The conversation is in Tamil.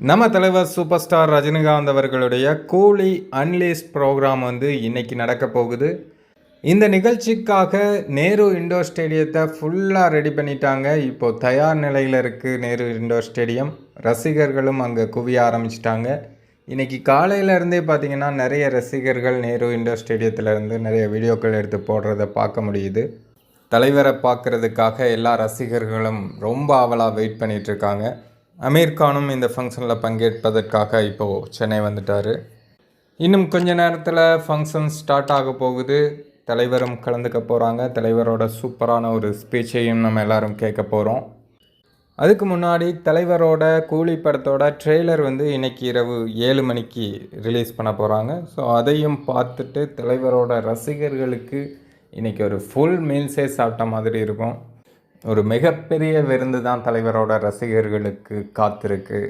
நம்ம தலைவர் சூப்பர் ஸ்டார் ரஜினிகாந்த் அவர்களுடைய கூலி அன்லீஸ் ப்ரோக்ராம் வந்து இன்னைக்கு நடக்க போகுது. இந்த நிகழ்ச்சிக்காக நேரு இண்டோர் ஸ்டேடியத்தை ஃபுல்லாக ரெடி பண்ணிட்டாங்க. இப்போ தயார் நிலையில் இருக்குது நேரு இண்டோர் ஸ்டேடியம் ரசிகர்களும் அங்கே குவிய ஆரம்பிச்சிட்டாங்க. இன்னைக்கு காலையிலேருந்தே பார்த்திங்கன்னா பார்த்தீங்கன்னா நிறைய ரசிகர்கள் நேரு இண்டோர் ஸ்டேடியத்துல இருந்து நிறைய வீடியோக்கள் எடுத்து போடுறத பார்க்க முடியுது. தலைவரை பார்க்குறதுக்காக எல்லா ரசிகர்களும் ரொம்ப ஆவலாக வெயிட் பண்ணிகிட்ருக்காங்க அமீர் கானும் இந்த ஃபங்க்ஷனில் பங்கேற்பதற்காக இப்போது சென்னை வந்துட்டார். இன்னும் கொஞ்ச நேரத்தில் ஃபங்க்ஷன் ஸ்டார்ட் ஆக போகுது. தலைவரும் கலந்துக்க போகிறாங்க தலைவரோட சூப்பரான ஒரு ஸ்பீச்சையும் நம்ம எல்லாரும் கேட்க போகிறோம் அதுக்கு முன்னாடி தலைவரோட கூலி படத்தோட ட்ரெய்லர் வந்து இன்னைக்கு இரவு ஏழு மணிக்கு ரிலீஸ் பண்ண போகிறாங்க ஸோ அதையும் பார்த்துட்டு தலைவரோட ரசிகர்களுக்கு இன்றைக்கி ஒரு ஃபுல் மீல்ஸே சாப்பிட்ட மாதிரி இருக்கும். ஒரு மிகப்பெரிய விருந்து தான் தலைவரோட ரசிகர்களுக்கு காத்திருக்கு.